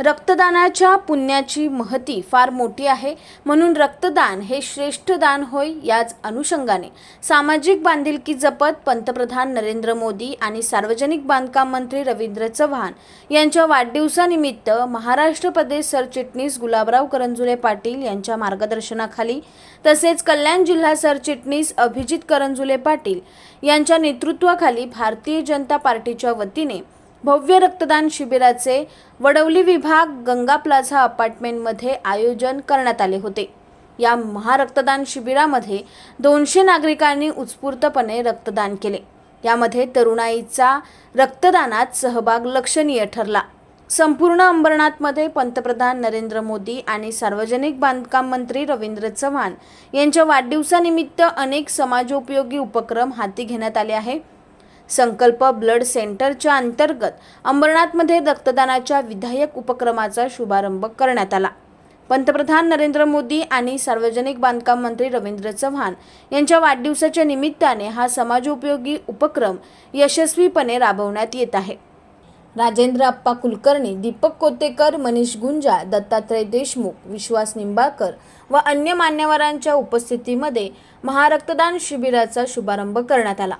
रक्तदानाच्या पुण्याची महती फार मोठी आहे. म्हणून रक्तदान हे श्रेष्ठ दान होय याच अनुषंगाने. सामाजिक बांधिलकी जपत पंतप्रधान नरेंद्र मोदी आणि सार्वजनिक बांधकाम मंत्री रवींद्र चव्हाण यांच्या वाढदिवसानिमित्त महाराष्ट्र प्रदेश सरचिटणीस गुलाबराव करंजुले पाटील यांच्या मार्गदर्शनाखाली तसेच कल्याण जिल्हा सरचिटणीस अभिजित करंजुले पाटील यांच्या नेतृत्वाखाली भारतीय जनता पार्टीच्या वतीने भव्य रक्तदान शिबिराचे वडवली विभाग गंगा प्लाझा अपार्टमेंटमध्ये आयोजन करण्यात आले होते. या महारक्तदान शिबिरामध्ये दोनशे नागरिकांनी उत्स्फूर्तपणे रक्तदान केले. यामध्ये तरुणाईचा रक्तदानात सहभाग लक्षणीय ठरला. संपूर्ण अंबरनाथमध्ये पंतप्रधान नरेंद्र मोदी आणि सार्वजनिक बांधकाम मंत्री रवींद्र चव्हाण यांच्या वाढदिवसानिमित्त अनेक समाजोपयोगी उपक्रम हाती घेण्यात आले आहे संकल्प ब्लड सेंटरच्या अंतर्गत अंबरनाथमध्ये रक्तदानाच्या विधायक उपक्रमाचा शुभारंभ करण्यात आला. पंतप्रधान नरेंद्र मोदी आणि सार्वजनिक बांधकाम मंत्री रवींद्र चव्हाण यांच्या वाढदिवसाच्या निमित्ताने हा समाजोपयोगी उपक्रम यशस्वीपणे राबवण्यात येत आहे. राजेंद्र अप्पा कुलकर्णी दीपक कोतेकर मनीष गुंजा दत्तात्रय देशमुख विश्वास निंबाळकर व अन्य मान्यवरांच्या उपस्थितीमध्ये महारक्तदान शिबिराचा शुभारंभ करण्यात आला.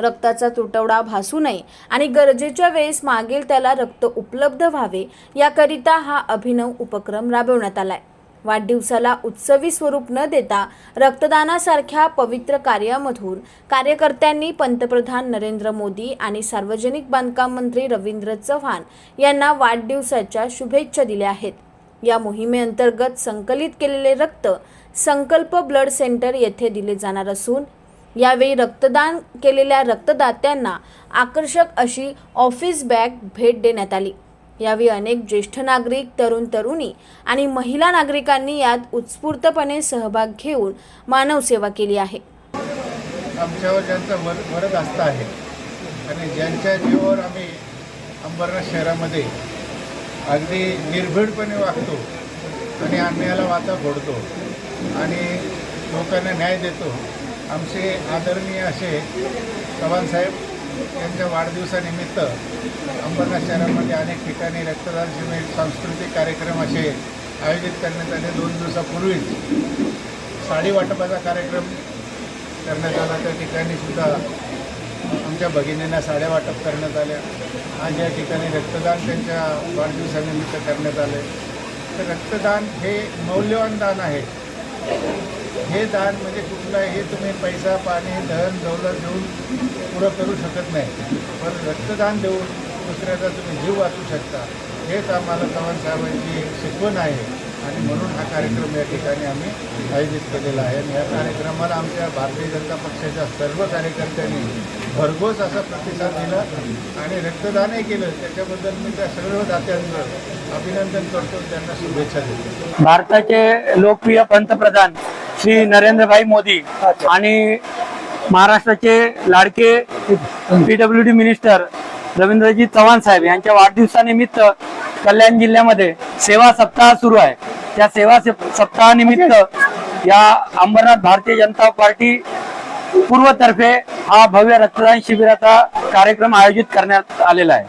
रक्ताचा तुटवडा भासू नये आणि गरजेच्या वेळेस मागेल त्याला रक्त उपलब्ध व्हावे याकरिता हा अभिनव उपक्रम राबवण्यात आलाय. वाढदिवसाला उत्सवी स्वरूप न देता रक्तदानासारख्या पवित्र कार्यामधून कार्यकर्त्यांनी पंतप्रधान नरेंद्र मोदी आणि सार्वजनिक बांधकाम मंत्री रवींद्र चव्हाण यांना वाढदिवसाच्या शुभेच्छा दिल्या आहेत. या मोहिमेअंतर्गत संकलित केलेले रक्त संकल्प ब्लड सेंटर येथे दिले जाणार असून यावेळी रक्तदान केलेल्या रक्तदात्यांना आकर्षक अशी ऑफिस बॅग भेट देण्यात आली. यावेळी अनेक ज्येष्ठ नागरिक तरुण तरुणी आणि महिला नागरिकांनी यात उत्स्फूर्तपणे सहभाग घेऊन मानवसेवा केली आहे. आमच्यावर ज्यांचं वर वरद आस्था आहे आणि ज्यांच्या जीवावर आम्ही अंबरनाथ शहरामध्ये अगदी निर्भीडपणे वागतो आणि अन्यायाला वाचा फोडतो आणि लोकांना न्याय देतो. आमचे आदरणीय असे चव्हाणसाहेब यांच्या वाढदिवसानिमित्त अंबरनाथ शहरामध्ये अनेक ठिकाणी रक्तदान शिबिर सांस्कृतिक कार्यक्रम असे आयोजित करण्यात आले. दोन दिवसापूर्वीच साडी वाटपाचा कार्यक्रम करण्यात आला. त्या ठिकाणी सुद्धा आमच्या भगिनींना साड्या वाटप करण्यात आल्या. आज या ठिकाणी रक्तदान त्यांच्या वाढदिवसानिमित्त करण्यात आले तर रक्तदान हे मौल्यवान दान आहे. हे दान म्हणजे कुठलाही तुम्ही पैसा पाणी धन दौलत देऊन पुरं करू शकत नाही. पण रक्तदान देऊन दुसऱ्याचा तुम्ही जीव वाचू शकता. हेच आम्हाला चव्हाण साहेबांची शिकवण आहे. आणि म्हणून हा कार्यक्रम या ठिकाणी आम्ही आयोजित केलेला आहे. आणि या कार्यक्रमाला आमच्या भारतीय जनता पक्षाच्या सर्व कार्यकर्त्यांनी भरघोस असा प्रतिसाद दिला आणि रक्तदानही केलं. त्याच्याबद्दल मी त्या सर्व दात्यांचं अभिनंदन करतो. त्यांना शुभेच्छा देतो. भारताचे लोकप्रिय पंतप्रधान श्री नरेंद्रभाई मोदी आणि महाराष्ट्राचे लाडके PWD minister Ravindraji Chavan साहेब यांच्या वाढदिवसानिमित्त कल्याण जिल्ह्यामध्ये सेवा सप्ताह सुरू आहे. त्या सेवा सप- सप्ताहानिमित्त या अंबरनाथ भारतीय जनता पार्टी पूर्वतर्फे हा भव्य रक्तदान शिबिराचा कार्यक्रम आयोजित करण्यात आलेला आहे.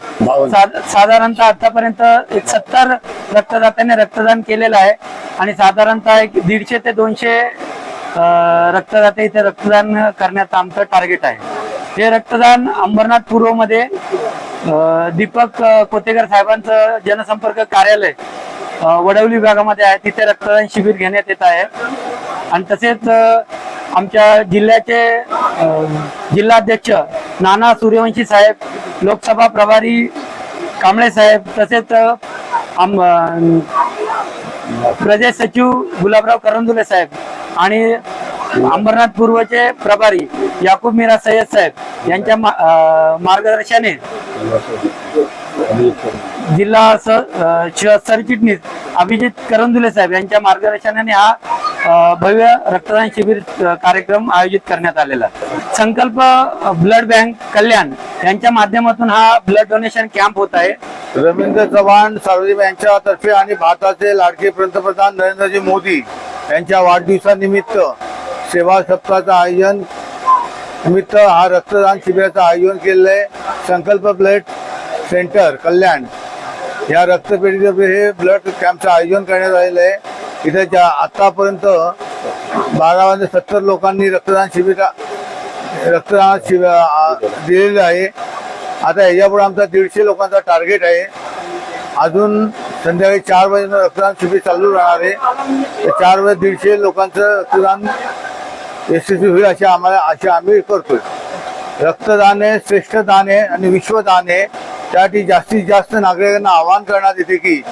साधारणतः आतापर्यंत एक सत्तर रक्तदात्यांनी रक्तदान केलेलं आहे. आणि साधारणतः एक दीडशे ते दोनशे रक्तदाते इथे रक्तदान करण्याचं आमचं टार्गेट आहे. हे रक्तदान अंबरनाथ पूर्वमध्ये दीपक कोतेकर साहेबांचं जनसंपर्क कार्यालय वडवली विभागामध्ये आहे. तिथे रक्तदान शिबिर घेण्यात येत आहे. आणि तसेच आमच्या जिल्ह्याचे जिल्हाध्यक्ष नाना सूर्यवंशी साहेब लोकसभा प्रभारी कांबळे साहेब तसेच आम प्रदेश सचिव गुलाबराव करंदुले साहेब आणि अंबरनाथ पूर्वचे प्रभारी याकूब मीरा सय्यद साहेब यांच्या मार्गदर्शनाने जिल्हा सरचिटणीस अभिजित करंदुले साहेब यांच्या मार्गदर्शनाने हा भव्य रक्तदान शिबिर कार्यक्रम आयोजित करण्यात आलेला. संकल्प ब्लड बँक कल्याण यांच्या माध्यमातून हा ब्लड डोनेशन कॅम्प होत आहे. रवींद्र चव्हाण सार्वजनिक यांच्यातर्फे आणि भारताचे लाडके पंतप्रधान नरेंद्रजी मोदी यांच्या वाढदिवसानिमित्त सेवा सप्ताहाचं आयोजन निमित्त हा रक्तदान शिबिराचं आयोजन केलेलं आहे. संकल्प ब्लड सेंटर कल्याण. या रक्तपेढीचं हे ब्लड कॅम्पचं आयोजन करण्यात आलेलं आहे. इथे ज्या आत्तापर्यंत बारा वाजे सत्तर लोकांनी रक्तदान शिबिर रक्तदान शिबिर दिलेलं आहे. आता याच्यापुढे आमचा दीडशे लोकांचा टार्गेट आहे. अजून संध्याकाळी चार वाजेनं रक्तदान शिबिर चालू राहणार आहे. चार वाजे दीडशे लोकांचं रक्तदान यशस्वी होईल अशी आम्हाला अशी आम्ही करतोय. रक्तदान हे श्रेष्ठ दान आहे आणि विश्वदान आहे. त्यासाठी जास्तीत जास्त नागरिकांना आवाहन करण्यात येते की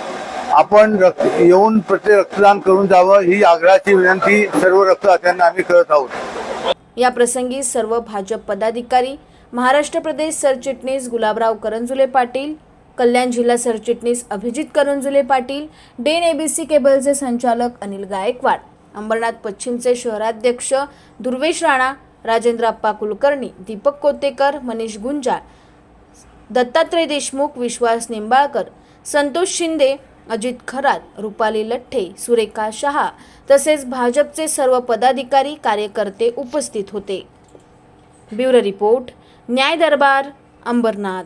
आपण रक्त येऊन प्रत्येक रक्तदान करून जावं ही आग्रहाची विनंती सर्व रक्तदात्यांना आम्ही करत आहोत. या प्रसंगी सर्व भाजप पदाधिकारी महाराष्ट्र प्रदेश सरचिटणीस गुलाबराव करंजुले पाटील कल्याण जिल्हा सरचिटणीस अभिजित करंजुले पाटील डेन एबीसी केबलचे संचालक अनिल गायकवाड अंबरनाथ पश्चिमचे शहराध्यक्ष दुर्वेश राणा राजेंद्र अप्पा कुलकर्णी दीपक कोतेकर मनीष गुंजाळ दत्तात्रय देशमुख विश्वास निंबाळकर संतोष शिंदे अजित खरात रुपाली लठ्ठे सुरेखा शहा तसेच भाजपचे सर्व पदाधिकारी कार्यकर्ते उपस्थित होते. ब्युरो रिपोर्ट न्याय दरबार अंबरनाथ.